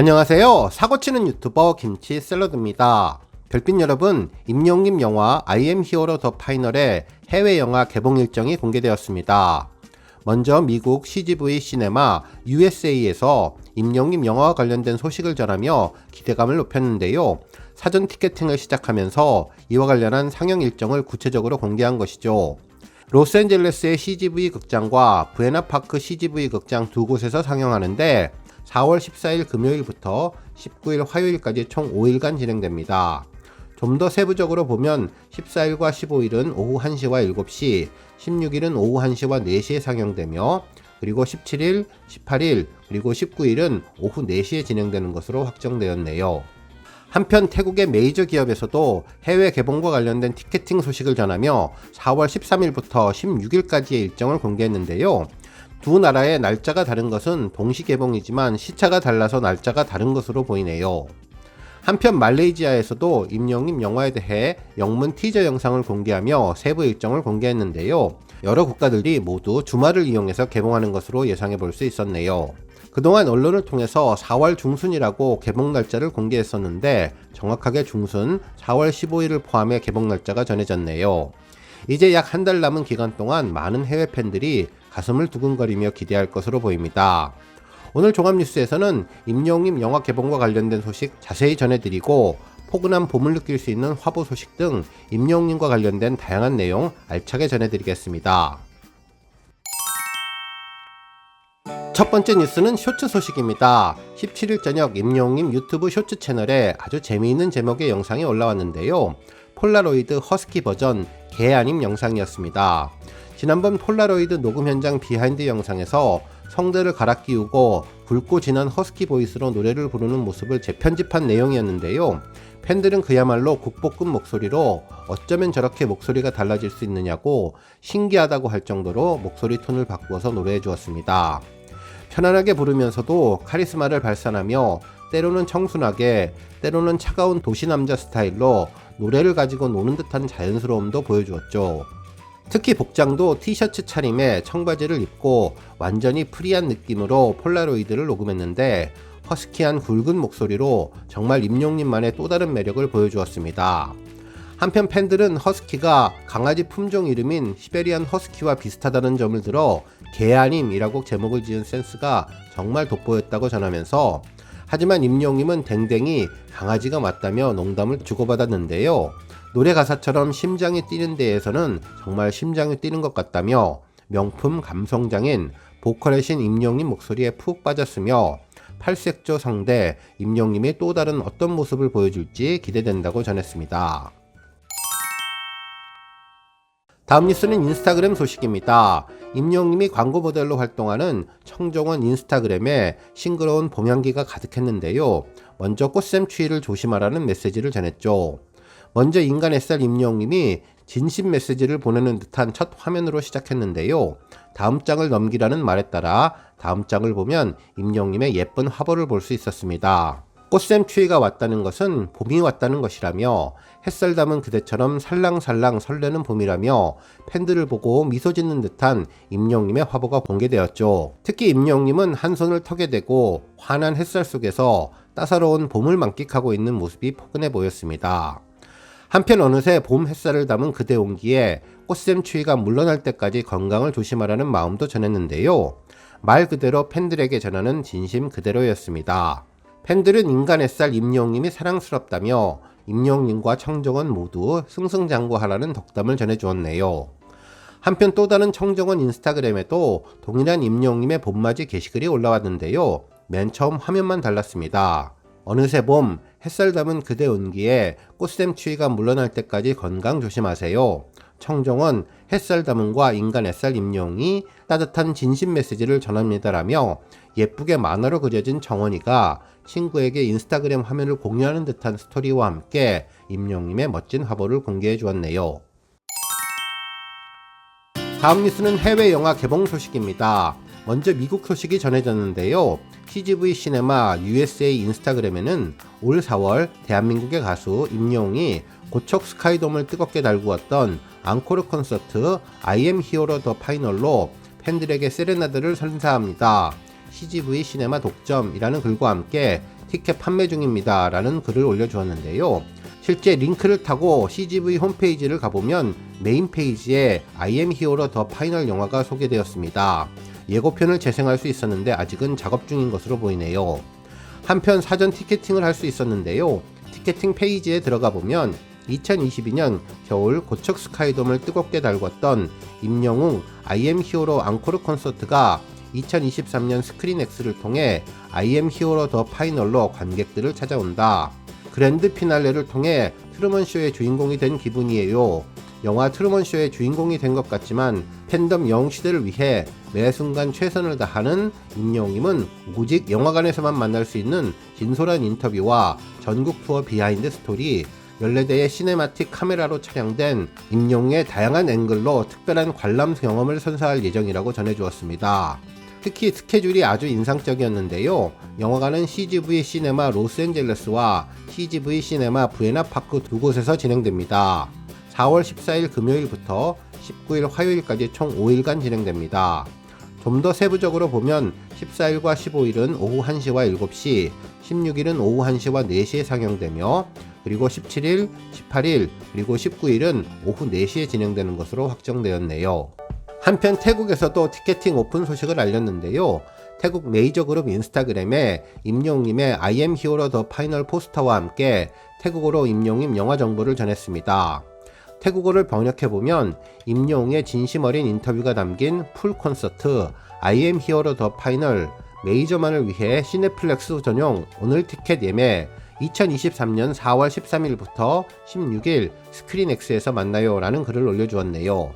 안녕하세요. 사고치는 유튜버 김치 샐러드입니다. 별빛 여러분, 임영님 영화 I am hero 더 파이널의 해외 영화 개봉 일정이 공개되었습니다. 먼저 미국 CGV 시네마 USA에서 임영님 영화와 관련된 소식을 전하며 기대감을 높였는데요. 사전 티켓팅을 시작하면서 이와 관련한 상영 일정을 구체적으로 공개한 것이죠. 로스앤젤레스의 CGV 극장과 부에나파크 CGV 극장 두 곳에서 상영하는데 4월 14일 금요일부터 19일 화요일까지 총 5일간 진행됩니다. 좀 더 세부적으로 보면 14일과 15일은 오후 1시와 7시, 16일은 오후 1시와 4시에 상영되며 그리고 17일, 18일, 그리고 19일은 오후 4시에 진행되는 것으로 확정되었네요. 한편 태국의 메이저 기업에서도 해외 개봉과 관련된 티켓팅 소식을 전하며 4월 13일부터 16일까지의 일정을 공개했는데요. 두 나라의 날짜가 다른 것은 동시 개봉이지만 시차가 달라서 날짜가 다른 것으로 보이네요. 한편 말레이시아에서도 임영님 영화에 대해 영문 티저 영상을 공개하며 세부 일정을 공개했는데요. 여러 국가들이 모두 주말을 이용해서 개봉하는 것으로 예상해 볼 수 있었네요. 그동안 언론을 통해서 4월 중순이라고 개봉 날짜를 공개했었는데 정확하게 중순 4월 15일을 포함해 개봉 날짜가 전해졌네요. 이제 약 한 달 남은 기간 동안 많은 해외 팬들이 가슴을 두근거리며 기대할 것으로 보입니다. 오늘 종합뉴스에서는 임영님 영화 개봉과 관련된 소식 자세히 전해드리고 포근한 봄을 느낄 수 있는 화보 소식 등 임영님과 관련된 다양한 내용 알차게 전해드리겠습니다. 첫 번째 뉴스는 쇼츠 소식입니다. 17일 저녁 임영님 유튜브 쇼츠 채널에 아주 재미있는 제목의 영상이 올라왔는데요. 폴라로이드 허스키 버전 개 아님 영상이었습니다. 지난번 폴라로이드 녹음 현장 비하인드 영상에서 성대를 갈아 끼우고 굵고 진한 허스키 보이스로 노래를 부르는 모습을 재편집한 내용이었는데요. 팬들은 그야말로 국보급 목소리로 어쩌면 저렇게 목소리가 달라질 수 있느냐고 신기하다고 할 정도로 목소리 톤을 바꾸어서 노래해 주었습니다. 편안하게 부르면서도 카리스마를 발산하며 때로는 청순하게, 때로는 차가운 도시 남자 스타일로 노래를 가지고 노는 듯한 자연스러움도 보여주었죠. 특히 복장도 티셔츠 차림에 청바지를 입고 완전히 프리한 느낌으로 폴라로이드를 녹음했는데 허스키한 굵은 목소리로 정말 임용님만의 또 다른 매력을 보여주었습니다. 한편 팬들은 허스키가 강아지 품종 이름인 시베리안 허스키와 비슷하다는 점을 들어 개아님이라고 제목을 지은 센스가 정말 돋보였다고 전하면서 하지만 임용님은 댕댕이 강아지가 맞다며 농담을 주고받았는데요. 노래 가사처럼 심장이 뛰는 데에서는 정말 심장이 뛰는 것 같다며 명품 감성장인 보컬의 신 임영님 목소리에 푹 빠졌으며 팔색조 성대 임영님이 또 다른 어떤 모습을 보여줄지 기대된다고 전했습니다. 다음 뉴스는 인스타그램 소식입니다. 임영님이 광고 모델로 활동하는 청정원 인스타그램에 싱그러운 봄향기가 가득했는데요. 먼저 꽃샘 추위를 조심하라는 메시지를 전했죠. 먼저 인간 햇살 임영님이 진심 메시지를 보내는 듯한 첫 화면으로 시작했는데요. 다음 장을 넘기라는 말에 따라 다음 장을 보면 임영님의 예쁜 화보를 볼 수 있었습니다. 꽃샘 추위가 왔다는 것은 봄이 왔다는 것이라며 햇살 담은 그대처럼 살랑살랑 설레는 봄이라며 팬들을 보고 미소 짓는 듯한 임영님의 화보가 공개되었죠. 특히 임영님은 한 손을 턱에 대고 환한 햇살 속에서 따사로운 봄을 만끽하고 있는 모습이 포근해 보였습니다. 한편 어느새 봄 햇살을 담은 그대 온기에 꽃샘 추위가 물러날 때까지 건강을 조심하라는 마음도 전했는데요. 말 그대로 팬들에게 전하는 진심 그대로였습니다. 팬들은 인간 햇살 임영님이 사랑스럽다며 임영님과 청정원 모두 승승장구하라는 덕담을 전해주었네요. 한편 또 다른 청정원 인스타그램에도 동일한 임영님의 봄맞이 게시글이 올라왔는데요. 맨 처음 화면만 달랐습니다. 어느새 봄, 햇살 담은 그대 온기에 꽃샘 추위가 물러날 때까지 건강 조심하세요. 청정원 햇살 담음과 인간 햇살 임용이 따뜻한 진심 메시지를 전합니다라며 예쁘게 만화로 그려진 정원이가 친구에게 인스타그램 화면을 공유하는 듯한 스토리와 함께 임용님의 멋진 화보를 공개해 주었네요. 다음 뉴스는 해외 영화 개봉 소식입니다. 먼저 미국 소식이 전해졌는데요. CGV 시네마 USA 인스타그램에는 올 4월 대한민국의 가수 임영웅이 고척 스카이돔을 뜨겁게 달구었던 앙코르 콘서트 I am hero 더 파이널로 팬들에게 세레나드를 선사합니다. CGV 시네마 독점이라는 글과 함께 티켓 판매 중입니다. 라는 글을 올려주었는데요. 실제 링크를 타고 CGV 홈페이지를 가보면 메인 페이지에 I am Hero 더 파이널 영화가 소개되었습니다. 예고편을 재생할 수 있었는데 아직은 작업 중인 것으로 보이네요. 한편 사전 티켓팅을 할 수 있었는데요. 티켓팅 페이지에 들어가 보면 2022년 겨울 고척 스카이돔을 뜨겁게 달궜던 임영웅 I am 히어로 앙코르 콘서트가 2023년 스크린X를 통해 I am 히어로 더 파이널로 관객들을 찾아온다. 그랜드 피날레를 통해 트루먼 쇼의 주인공이 된 기분이에요. 영화 트루먼 쇼의 주인공이 된 것 같지만 팬덤 영웅시대를 위해 매 순간 최선을 다하는 임영웅님은 오직 영화관에서만 만날 수 있는 진솔한 인터뷰와 전국 투어 비하인드 스토리, 14대의 시네마틱 카메라로 촬영된 임영웅의 다양한 앵글로 특별한 관람 경험을 선사할 예정이라고 전해주었습니다. 특히 스케줄이 아주 인상적이었는데요. 영화관은 CGV 시네마 로스앤젤레스와 CGV 시네마 부에나 파크 두 곳에서 진행됩니다. 4월 14일 금요일부터 19일 화요일까지 총 5일간 진행됩니다. 좀 더 세부적으로 보면 14일과 15일은 오후 1시와 7시, 16일은 오후 1시와 4시에 상영되며 그리고 17일, 18일, 그리고 19일은 오후 4시에 진행되는 것으로 확정되었네요. 한편 태국에서도 티켓팅 오픈 소식을 알렸는데요. 태국 메이저 그룹 인스타그램에 임영웅님의 I am hero 더 파이널 포스터와 함께 태국어로 임영웅님 영화 정보를 전했습니다. 태국어를 번역해보면 임영웅의 진심 어린 인터뷰가 담긴 풀 콘서트 I am hero 더 파이널 메이저만을 위해 시네플렉스 전용 오늘 티켓 예매 2023년 4월 13일부터 16일 스크린X에서 만나요 라는 글을 올려주었네요.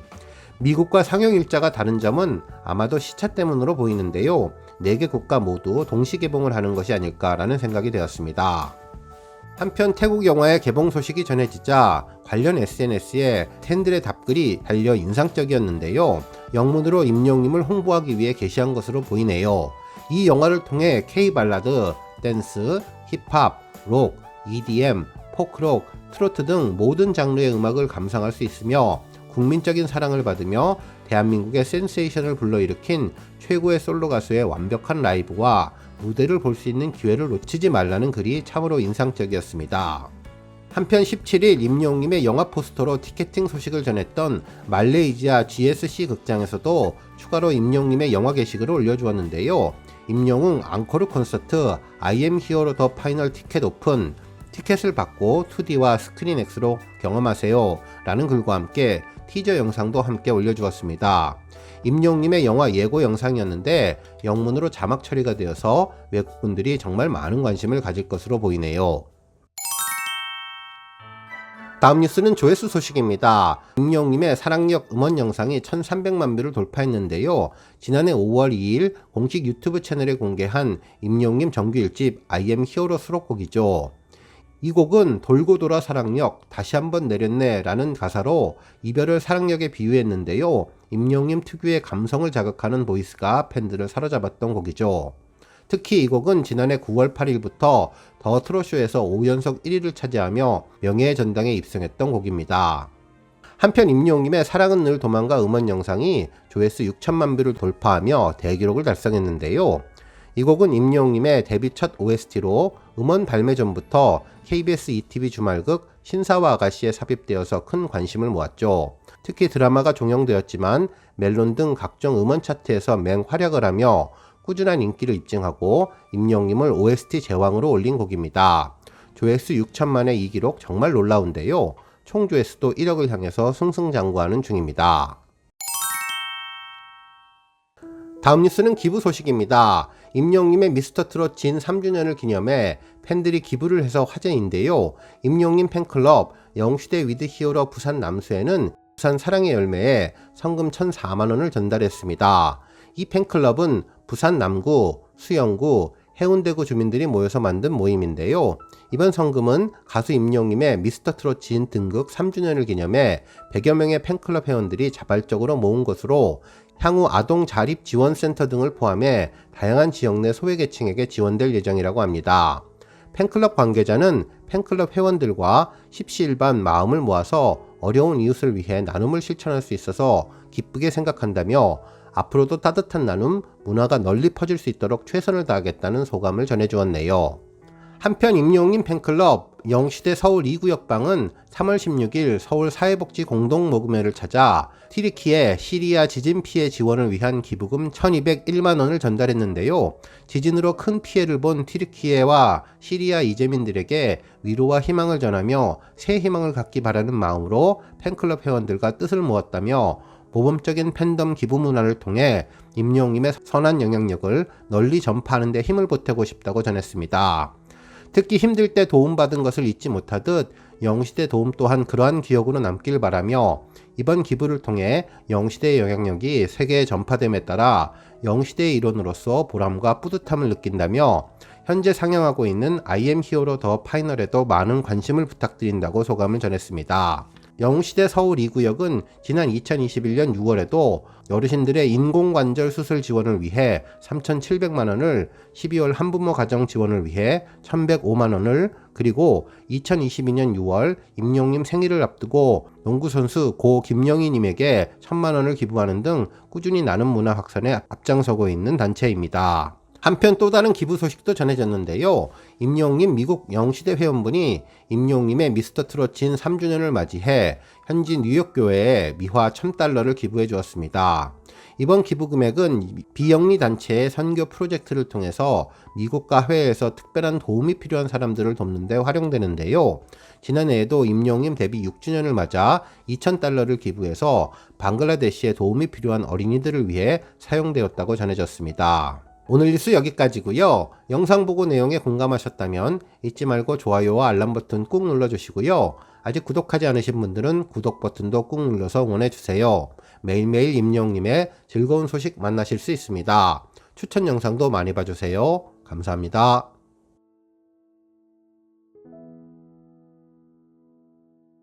미국과 상영 일자가 다른 점은 아마도 시차 때문으로 보이는데요. 4개 국가 모두 동시 개봉을 하는 것이 아닐까라는 생각이 되었습니다. 한편 태국 영화의 개봉 소식이 전해지자 관련 SNS에 팬들의 답글이 달려 인상적이었는데요. 영문으로 임영님을 홍보하기 위해 게시한 것으로 보이네요. 이 영화를 통해 K-발라드, 댄스, 힙합, 록, EDM, 포크록, 트로트 등 모든 장르의 음악을 감상할 수 있으며 국민적인 사랑을 받으며 대한민국의 센세이션을 불러일으킨 최고의 솔로 가수의 완벽한 라이브와 무대를 볼 수 있는 기회를 놓치지 말라는 글이 참으로 인상적이었습니다. 한편 17일 임영웅님의 영화 포스터로 티켓팅 소식을 전했던 말레이시아 GSC 극장에서도 추가로 임영웅님의 영화 게시글을 올려주었는데요. 임영웅 앙코르 콘서트 I am Hero 더 파이널 티켓 오픈 티켓을 받고 2D와 스크린X로 경험하세요 라는 글과 함께 티저 영상도 함께 올려주었습니다. 임영웅님의 영화 예고 영상이었는데 영문으로 자막 처리가 되어서 외국분들이 정말 많은 관심을 가질 것으로 보이네요. 다음 뉴스는 조회수 소식입니다. 임영웅님의 사랑력 음원 영상이 1300만 뷰를 돌파했는데요. 지난해 5월 2일 공식 유튜브 채널에 공개한 임영웅님 정규 1집 I am 히어로 수록곡이죠. 이 곡은 돌고 돌아 사랑력 다시 한번 내렸네 라는 가사로 이별을 사랑력에 비유했는데요. 임영웅님 특유의 감성을 자극하는 보이스가 팬들을 사로잡았던 곡이죠. 특히 이 곡은 지난해 9월 8일부터 더 트롯쇼에서 5연속 1위를 차지하며 명예의 전당에 입성했던 곡입니다. 한편 임영웅님의 사랑은 늘 도망가 음원 영상이 조회수 6천만 뷰를 돌파하며 대기록을 달성했는데요. 이 곡은 임영웅님의 데뷔 첫 OST로 음원 발매 전부터 KBS ETV 주말극 신사와 아가씨에 삽입되어서 큰 관심을 모았죠. 특히 드라마가 종영되었지만 멜론 등 각종 음원 차트에서 맹활약을 하며 꾸준한 인기를 입증하고 임영웅님을 OST 제왕으로 올린 곡입니다. 조회수 6천만의 이 기록 정말 놀라운데요. 총 조회수도 1억을 향해서 승승장구하는 중입니다. 다음 뉴스는 기부 소식입니다. 임영님의 미스터 트롯 진 3주년을 기념해 팬들이 기부를 해서 화제인데요. 임영님 팬클럽 영시대 위드 히어로 부산 남수에는 부산 사랑의 열매에 성금 1,004만원을 전달했습니다. 이 팬클럽은 부산 남구, 수영구, 해운대구 주민들이 모여서 만든 모임인데요. 이번 성금은 가수 임영님의 미스터 트롯 지인 등극 3주년을 기념해 100여 명의 팬클럽 회원들이 자발적으로 모은 것으로 향후 아동 자립 지원 센터 등을 포함해 다양한 지역 내 소외계층에게 지원될 예정이라고 합니다. 팬클럽 관계자는 팬클럽 회원들과 십시일반 마음을 모아서 어려운 이웃을 위해 나눔을 실천할 수 있어서 기쁘게 생각한다며 앞으로도 따뜻한 나눔, 문화가 널리 퍼질 수 있도록 최선을 다하겠다는 소감을 전해주었네요. 한편 임용님 팬클럽 영시대 서울 2구역방은 3월 16일 서울 사회복지 공동 모금회를 찾아 티리키의 시리아 지진 피해 지원을 위한 기부금 1201만 원을 전달했는데요. 지진으로 큰 피해를 본 티리키예와 시리아 이재민들에게 위로와 희망을 전하며 새 희망을 갖기 바라는 마음으로 팬클럽 회원들과 뜻을 모았다며 모범적인 팬덤 기부 문화를 통해 임용님의 선한 영향력을 널리 전파하는 데 힘을 보태고 싶다고 전했습니다. 특히 힘들 때 도움받은 것을 잊지 못하듯 영시대 도움 또한 그러한 기억으로 남길 바라며 이번 기부를 통해 영시대의 영향력이 세계에 전파됨에 따라 영시대의 일원으로서 보람과 뿌듯함을 느낀다며 현재 상영하고 있는 IM 히어로 더 파이널에도 많은 관심을 부탁드린다고 소감을 전했습니다. 영시대 서울 2구역은 지난 2021년 6월에도 어르신들의 인공관절 수술 지원을 위해 3,700만 원을 12월 한부모 가정 지원을 위해 1,105만 원을 그리고 2022년 6월 임용님 생일을 앞두고 농구선수 고 김영희님에게 1,000만 원을 기부하는 등 꾸준히 나눔 문화 확산에 앞장서고 있는 단체입니다. 한편 또 다른 기부 소식도 전해졌는데요. 임용님 미국 영시대 회원분이 임용님의 미스터 트로친 3주년을 맞이해 현지 뉴욕 교회에 미화 1000달러를 기부해 주었습니다. 이번 기부 금액은 비영리 단체의 선교 프로젝트를 통해서 미국과 해외에서 특별한 도움이 필요한 사람들을 돕는 데 활용되는데요. 지난해에도 임용님 데뷔 6주년을 맞아 2,000달러를 기부해서 방글라데시에 도움이 필요한 어린이들을 위해 사용되었다고 전해졌습니다. 오늘 뉴스 여기까지고요. 영상 보고 내용에 공감하셨다면 잊지 말고 좋아요와 알람 버튼 꾹 눌러주시고요. 아직 구독하지 않으신 분들은 구독 버튼도 꾹 눌러서 응원해주세요. 매일매일 임영님의 즐거운 소식 만나실 수 있습니다. 추천 영상도 많이 봐주세요. 감사합니다.